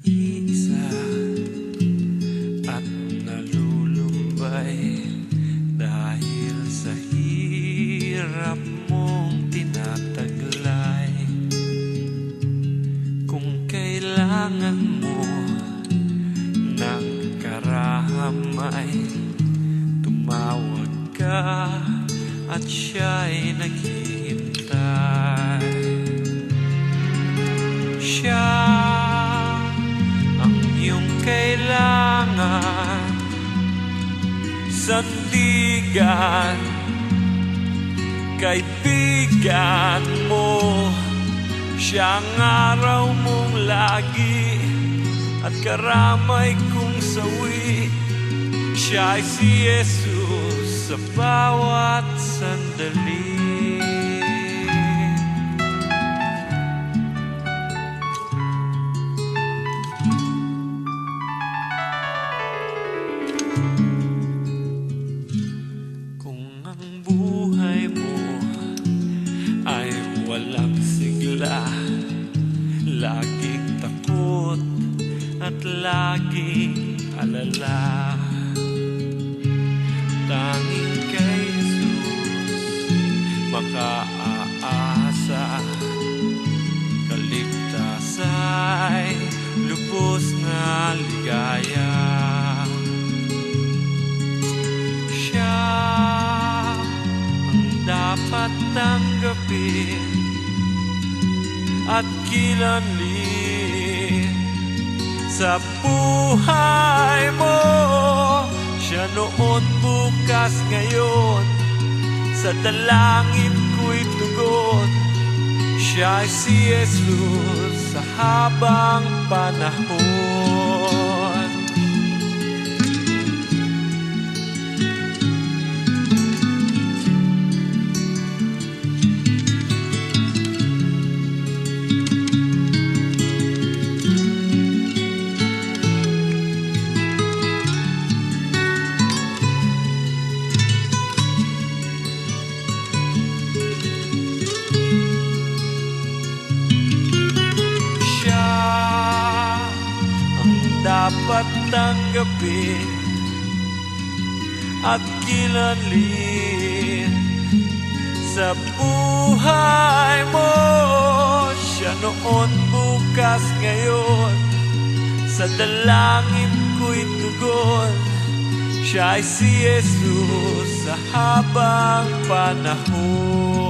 nag-iisa At nalulumbay Dahil sa hirap mong tinataglay. Kung kailangan mo ng karamay Tumawag ka at siya'y naghihintay kailangan Sandigan Kaibigan mo Siyang araw mong lagi At karamay kong sawi. Siya ay si Jesus sa bawat sandali sigla Laging takot at laging alala. Tanging kay Jesus makaaasa. Kaligtasay lubos na ligaya. Siya ang dapat tanggapin at kilanlin sa buhay mo. Siya noon, bukas, ngayon, sa dalangin ko'y tugon. Siya ay si Jesus sa habang panahon. Dapat tanggapin at kilalin sa buhay mo. Siya noon, bukas, ngayon, sa dalangin ko'y tugon. Siya ay si Jesus sa habang panahon.